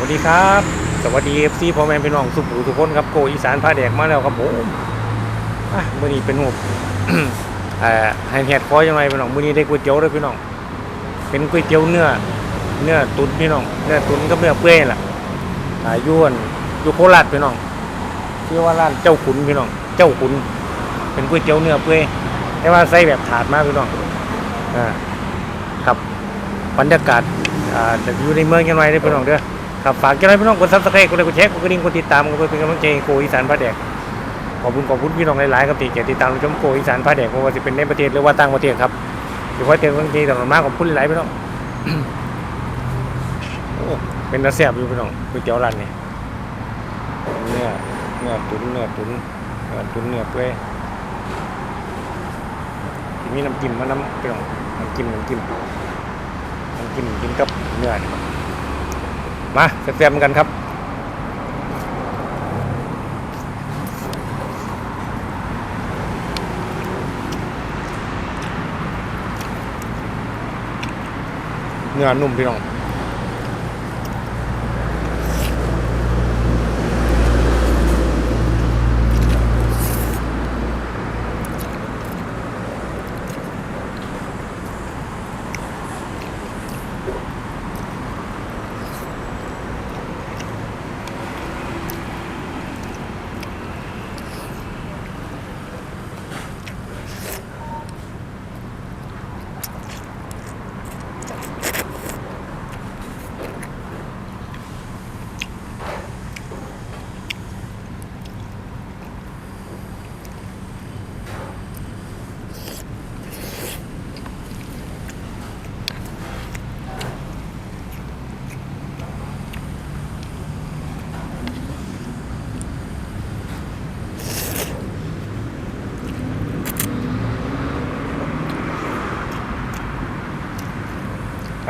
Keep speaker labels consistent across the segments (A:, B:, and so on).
A: วัสดีครับ สวัสดีเอฟซีพ่อแม่พี่น้องสุขุทุกคนครับโกอีสานพาแดกมาแล้วครับผมอะมือนี้เป็นหูปเอ่อให้แหดคอยังไงพี่น้องมือนี้ได้ก๋วยเตี๋ยวเลยพี่น้อง เป็นก๋วยเตี๋ยวเนื้อ เนื้อตุ๋นพี่น้อง เนื้อตุ๋นกับเนื้อเปื่อยล่ะอ่ายวนอยู่โคราชพี่น้องชื่อว่าร้านเจ้าขุนพี่น้อง เจ้าขุน เป็นก๋วยเตี๋ยวเนื้อเปื่อยแต่ว่าใส่แบบถาดมากพี่น้อง อ่า ครับ บรรยากาศ อ่าจะอยู่ในเมืองยังไงได้พี่น้องเด้อ ครับฝากเจ้าหน้าที่พี่น้องกดซับสไครต์กดไลค์กดแชร์กดกระดิ่งกดติดตามกดเป็นกำลังใจโกอีสานพาแดกขอบคุณขอบคุณพี่น้องหลายๆครับที่ติดตามชมโกอีสานพาแดกไม่ว่าจะเป็นในประเทศหรือว่าต่างประเทศครับหรือว่าเต็มบางทีแต่ละมากขอบคุณหลายๆพี่น้องเป็นตาแซ่บอยู่พี่น้องก๋วยเตี๋ยวร้านนี้เนื้อเนื้อตุ๋นเนื้อตุ๋นเนื้อตุ๋นเนื้อเปื่อยที่มีน้ำจิ้มมาน้ำพี่น้องน้ำจิ้มน้ำจิ้มน้ำจิ้มกินกับเนื้อ มาเตรียมกันครับเนื้อนุ่มพี่น้อง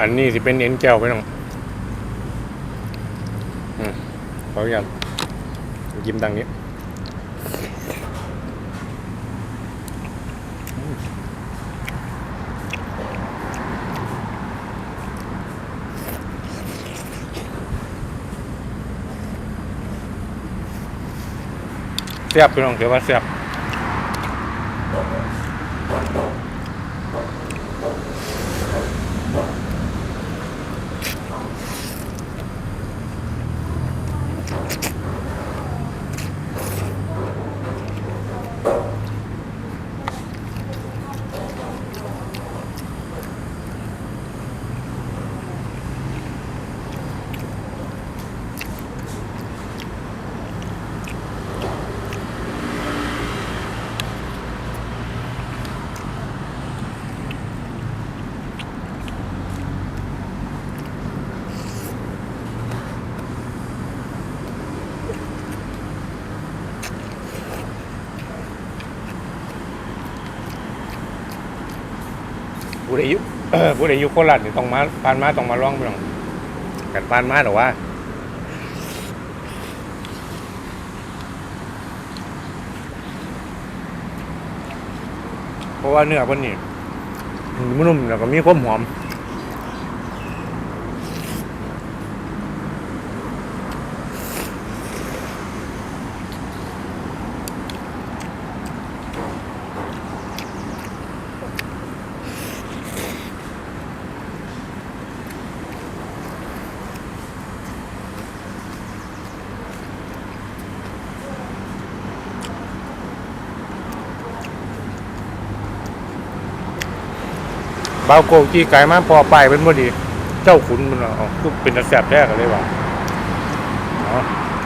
A: อันนี้สิเป็นเอ็นแก้วพี่น้องอืมขออนุญาตยิ้มดังนี้เสียบพี่น้องเดี๋ยวว่าเสียบ ใดอยู่เอ่อผู้ใดอยู่โคราชนี่ต้องมาปานมาต้องมาร้องพี่น้องกันปานมาหรอว่าเพราะว่าเนื้อเพิ่นนี่มันนุ่มแล้วก็มีความหอม บาโกกี้ไก่มาพอไปเป็นพอดี เจ้าขุนมันเอาคือเป็นตะแสบแท้กันเลยว่ะเอา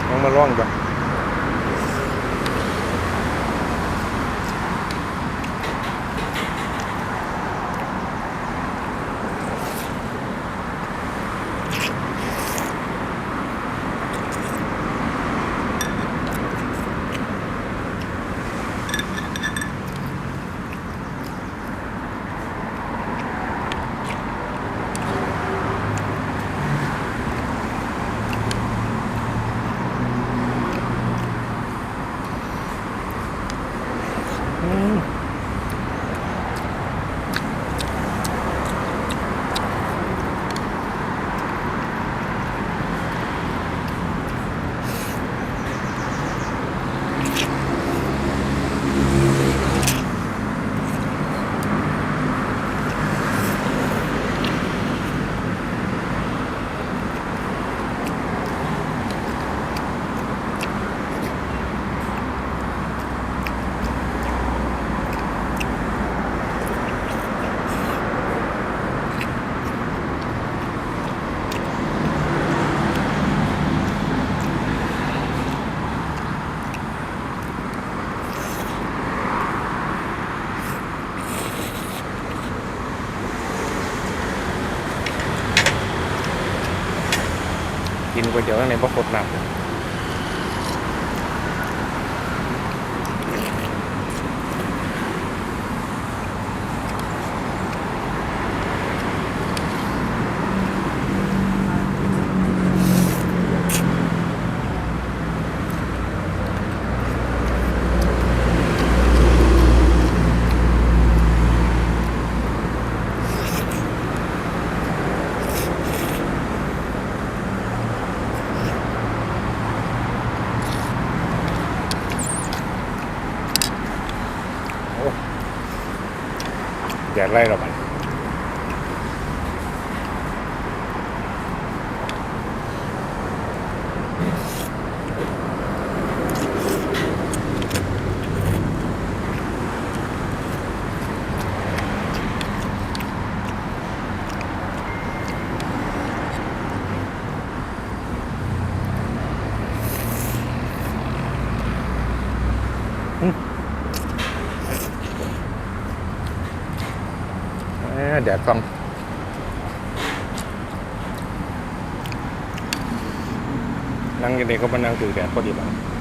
A: ลองมาล่องกัน กินก๋วยเตี๋ยวข้างในบ่กดน้ำแดด ไล่เราไปแหม่แดดฟัง นั่งกันเด็กก็มานั่งคุยกันพอดีบ้าง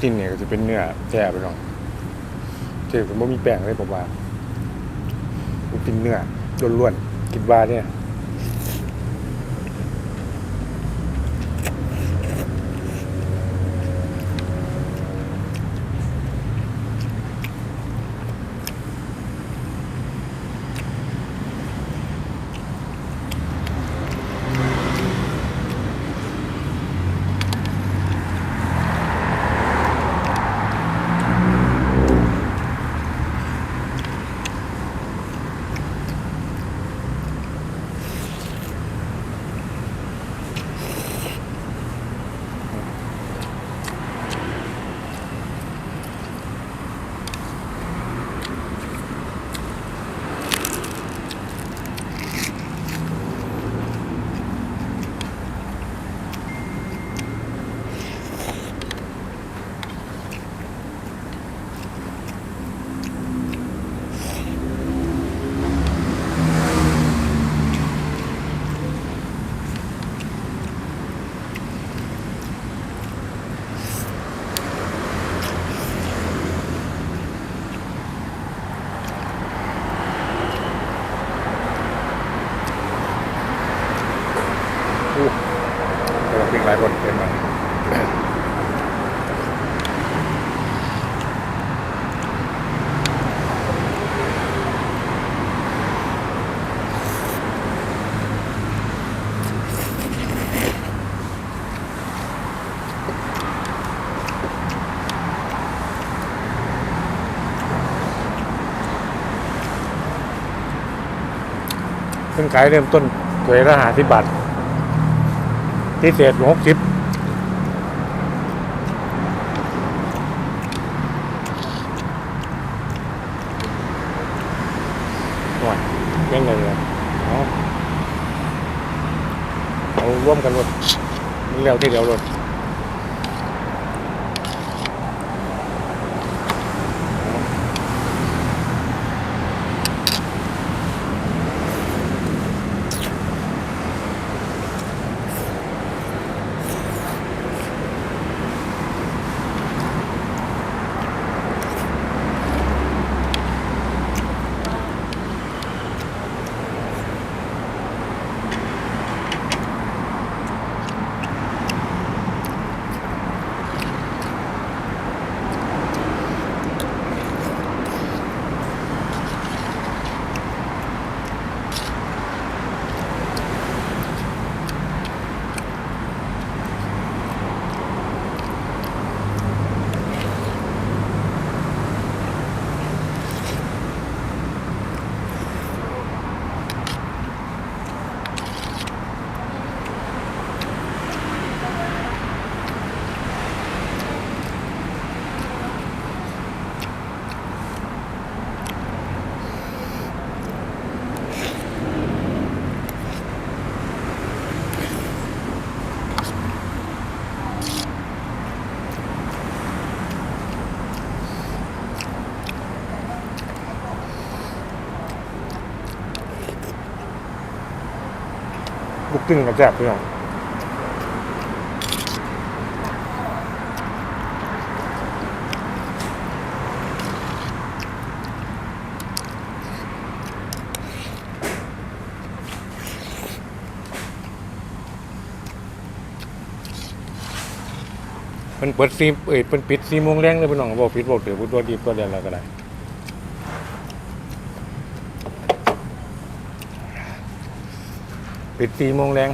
A: ชิ้นเนี่ยก็จะเป็นเนื้อแจ่ไปหน่อยเจอผมว่ามีแป้งเลยผมว่าลูกชิ้นเนื้อล้วนๆคิดว่าเนี่ย อู้เราปิ้งหลายคนเป็นมา ซึ่งขายเริ่มต้นถวยละห้าสิบบาทพิเศษหกสิบหน่วยยังไงเลยเอาเอาร่วมกันรถมันเร็วที่เดียวรถ กึ่งกับแซ่บพี่น้องมันเปิดซีเอ้ยเป็นปิดซีโมงแรงเลยพี่น้องบอกปิดบอกเดี๋ยวตัวดีตัวเดียวแล้วก็ได้ ปิดสี่โมงแรง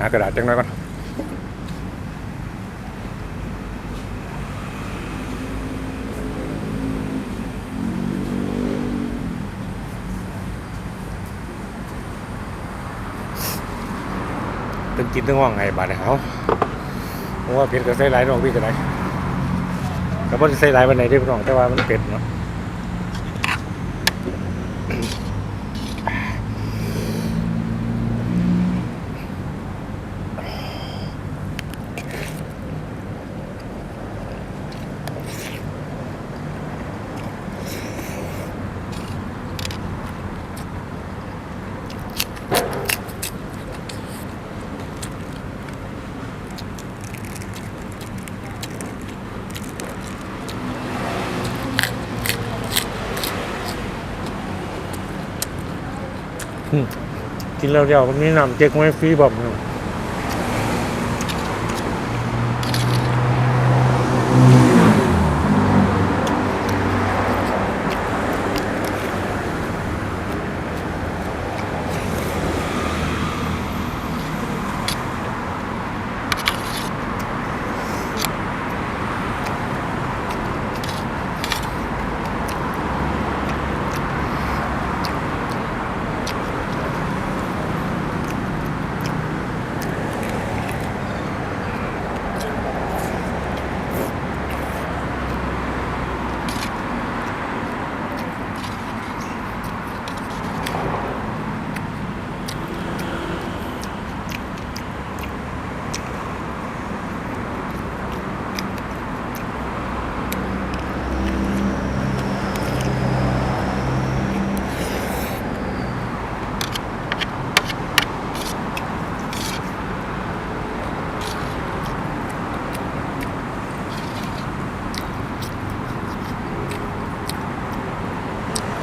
A: หากระดาษจังน่อยก่อนเป็นกินตั้งว่างไงบาดเนี่ยเขาเพราะว่าเผ็ดก็ใส่หลายน้องพี่ก็ได้ก็บ่ได้ใส่หลายวันไหนเด้อพี่น้องแต่ว่ามันเป็ดเนาะ กินแล้วเดียวมันมีน้ำเจ๊กไว้ฟรีบ่พี่น้อง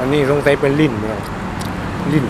A: อันนี้สงสัยเป็นลิ้นพี่น้องลิ้น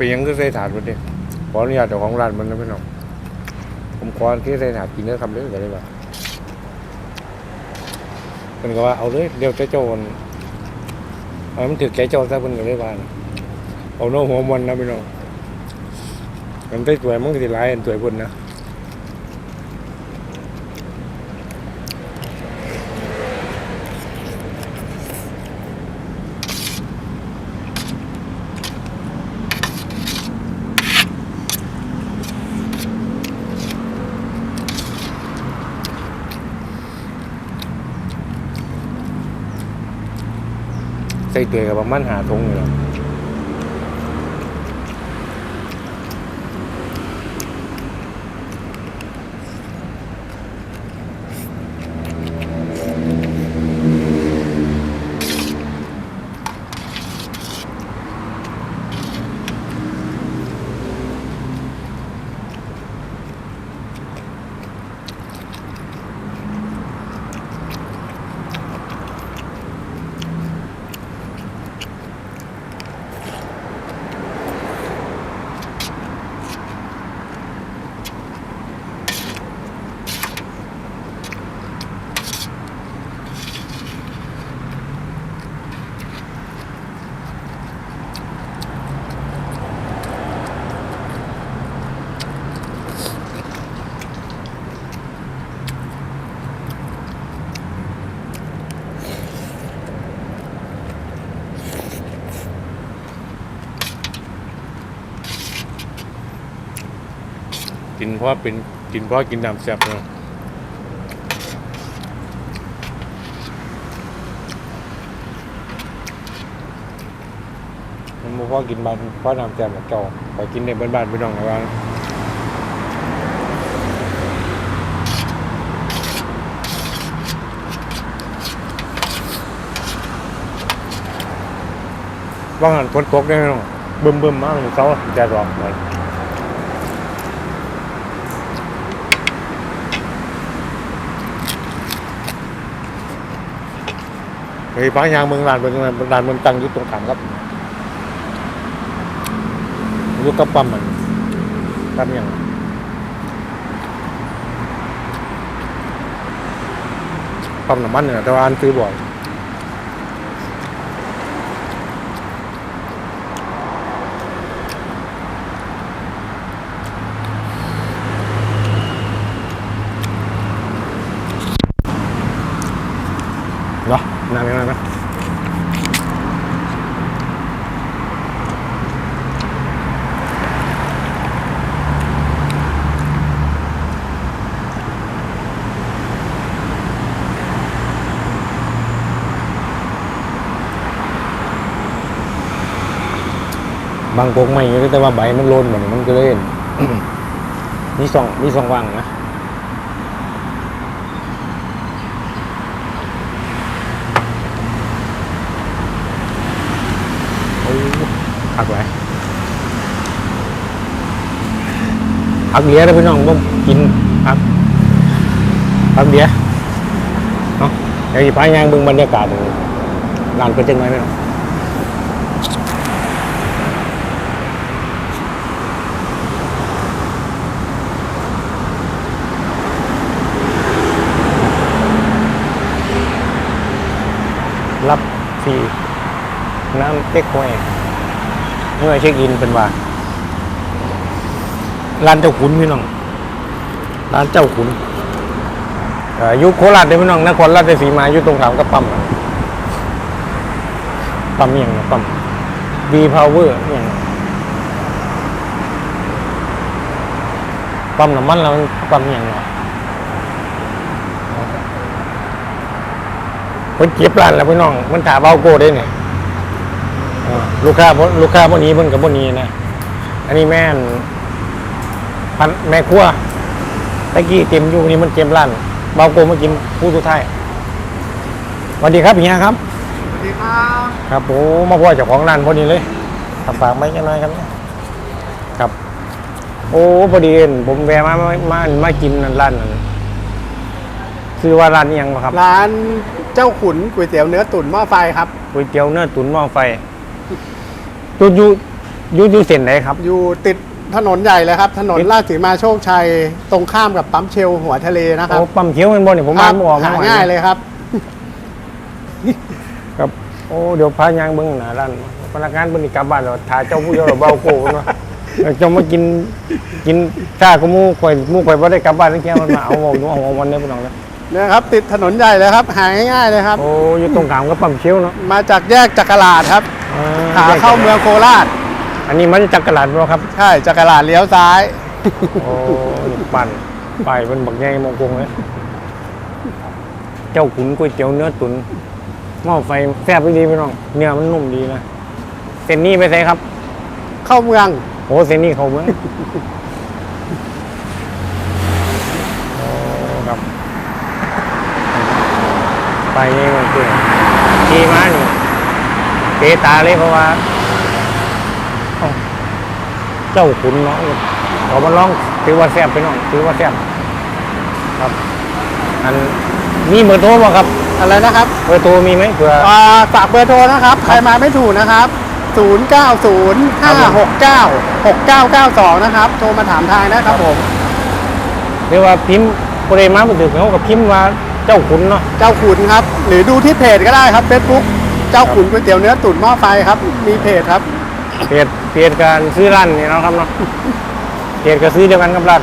A: เป็นยังก็ใส่ถาดมันดิขออนุญาตเจ้าของร้านมันนะพี่น้องผมขอที่ใส่ถาดกินแล้วทำเลยก็ได้ว่าเป็นก็ว่าเอาเลยเดี๋ยวจะโจรเอามันถือแกเจ้ซะเป็นก็เลยบ้านเอาโน้หัวมันนะพี่น้องมันได้สวยมันก็สิหลายอันสวยบนนะ ส่เกลือกับประมาณหาทงเลยล่ะกิ นเพราะเป็นกินเพราะกินน้ำแซ่บเนาะมันบ่เพราะกินบ้านเพราะน้ำแซ่บแบบเจ้าขอกินในบ้านๆพี่น้องนะว่าว่างันฝนตกได้ไหมน้องบึมบึมมากเลยเสาแดดร้อนเลย เฮ้ยป้ายางเมืองลานเมืองลานเมืองตังอยู่ตรงขามครับยุกกระปั๊มมันปั๊มยังปั๊มน้ำมันเนี่ยแต่ว่าอันซื้อบ่อยเนาะนานไหมนานไหม บางกกไม่อยู่แต่ว่าใบมันโลนเหมือนมันก็เล่นมีสองมีสองว่างนะโอ้พักไว้พักเดียวแล้พี่น้องบ่กินพักพักเดียวเนาะเดี๋ยวสิพายางเบิ่งบรรยากาศร้านเป็นจังไงพี่น้อีน้ำเต็กฮวยเมื่อเช็คอินเป็นว่าร้านเจ้าขุนพี่น้องร้านเจ้าขุนอยุคโคราชเด้พี่น้องนครราชสีมาอยู่ตรงขามกับปั๊มปั๊มย่างปั๊มบีพาวเวอร์ย่างปั๊มน้ำมันแล้วมันปั๊มย่างเนาะ พิ่นเก็บร้านแล้วพี่น้องมันถาเบาโก้ได้เนี่ยเออลูกค้าบ่ลูกค้าพวกนี้เพิ่นกับพวกนี้นะอันนี้แม่นพันแม่ครัวตะกี้เต็มอยู่นี่มันเต็มร้านเบาโก้มากินผู้สุดท้ายสวัสดีครับเฮียครับ
B: สวัสดีครับ
A: ครับโอ้มาพ่อเจ้าของร้านพอดีเลยทำฝากไว้กันหน่อยครับครับ โอ้พอดีเห็นผมแวะมามามามากินนั่นร้านนั้นชื่อว่าร้านอิหยังบ่ครับ
B: ร้าน เจ้าขุนก๋วยเตี๋ยวเนื้อตุ๋นหม้อไฟครับ
A: ก๋วยเตี๋ยวเนื้อตุ๋นหม้อไฟตัวอยู่อยู่อยู่เส้นไหนครับ
B: อยู่ติดถนนใหญ่เลยครับ ถนน
A: ติด
B: ลาดสีมาโชคชัย ตรงข้ามกับปั๊มเชลหัวทะเลนะครั
A: โอ้
B: บ
A: ปั๊มเขียวเป็นบนนี่ผม
B: ค
A: มา
B: รับ
A: ไม่ออก
B: หา
A: ไม่ไหว
B: ง่ายเลยครับ
A: ครับ โอ้เดี๋ยวพายางเบิ้งหน้าร้านพนักงานบริกลับบ้านเราถ่ายเจ้าผู้เดียวเราเบาโก้เนาะเจ้ามากินกินชาก็มูข่อยมูข่อยบ่ได้กลับบ้านทั้งแค่มันมาเอาบอกดูเอาวันนี้พี่น้องเลย
B: เนี่ยครับติดถนนใหญ่เลยครับ หาง่ายๆเลยครับ
A: โอ้อยู่ตรงกลางกับปั๊มเขียวเนาะ
B: มาจากแยกจักรลาดครับ
A: อ่
B: ขาเข้าเมืองโคราช
A: อันนี้มันจะจักรลาดบ่ครับ
B: ใช่จักรลาดเลี้ยวซ้าย
A: โอ้นี่ปั่นไปเป็นบักใหญ่มงคงเลยเจ้าขุนก๋วยเตี๋ยวเนื้อตุ๋นหม้อไฟแซ่บดีพี่น้องเนื้อมันนุ่มดีนะเส้นนี้ไปใส่ครับ
B: เข้าเมือง
A: โอ้เส้นนี้เขาเมืองโอ้ครับ ไปนี่มันคือขี่ม้านี่เตะตาเลยเพราะว่าเอ้าเจ้าขุนเนาะเขามาลองถือว่าแซ่บพี่น้องถือว่าแซ่บครับ อันมีเบอร์โทรบ่ครับ
B: อะไรนะครับ
A: เบอร์โทรมีไหมเผื่อ
B: อ่าฝากเบอร์โทรนะครับ ใครมาไม่ถูกนะครับ 090 569 6992 นะครับ โทรมาถามทางนะครับผม
A: เรียกว่าพิมพ์บริมาบุตรเขากับพิมพ์ว่า เจ้าขุนเนาะ
B: เจ้าขุนครับ หรือดูที่เพจก็ได้ครับ Facebook เจ้าขุนก๋วยเตี๋ยวเนื้อตุ๋นหม้อไฟครับ มีเพจครับ
A: เปลี่ยนเปลี่ยนการซื้อร้านนี่เนาะครับเนาะเปลี่ยนก็ซื้อเดียวกันกับร้าน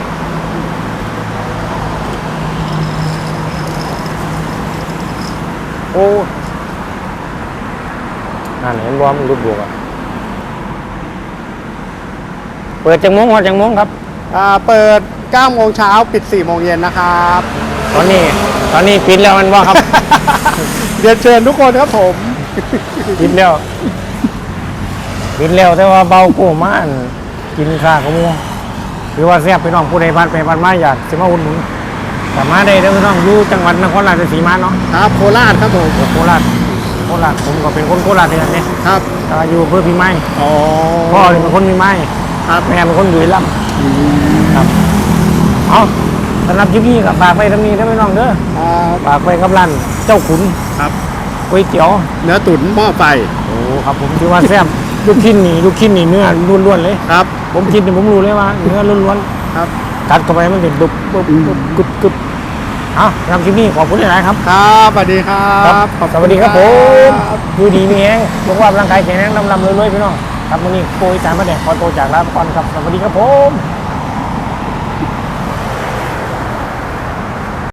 A: โอ้นั่นเห็นบอมันรุดบวกอะเปิดจังมงหอดจังมงครับ
B: อ่าเปิด9โมงเช้าปิด4โมงเย็นนะครับ
A: ตอนนี้ ตอนนี้ปิดแล้วมันว่าครับ
B: เรียนเชิญทุกคนครับผม
A: ปิดแล้วปิดแล้วแต่ว่าเบาโก้มานกินข้าวขมูหรือว่าแซ่บพี่น้องผู้ใดบ้านไปบ้านมาอยากสิมาอุดหนุนสามารถได้เด้อพี่น้องอยู่จังหวัดนครราชสีมาเนาะ
B: ครับโคราชครับผม
A: โคราชโคราชผมก็เป็นคนโคราชเหมือนกันเนี่ย
B: ครับ
A: แต่ว่าอยู่อำเพื่อพี่ไม้
B: อ๋อ
A: พ่อเนี่ยเป็นคนพี่ไม้
B: ครับ
A: แม่เป็นคนดุยลำครับเอา สำหรับคลิปนี้กับฝากไปทำนี้ได้อพี่น้องเด้อ
B: อ่า
A: ฝากไปกับร้านเจ้าขุน
B: ครับ
A: ก๋วยเตี๋ยว
B: เนื้อตุ๋นหม้อไฟ
A: โอ้ครับผมถือว่าแซ่บลูกชิ้นนี่ลูกชิ้นนี่เนื้อล้วนๆเลย
B: ครับ
A: ผมคิดเนี่ยผมรู้เลยว่าเนื้อล้วน
B: ครับ
A: ๆกัดเข้าไปมันเป็นดุบดุบดุบกึบกึบเอาสำหรับคลิปนี้ขอบคุณหลายๆครับ
B: ครับสวัสดีครับ
A: สวัสดีครับผมดูดีมีแห้งสุขภาพร่างกายแข็งแรงลำลำรวยๆพี่น้องครับวันนี้โกยสามประเด็ขอตัวจากลาไปก่อนครับสวัสดีครับผม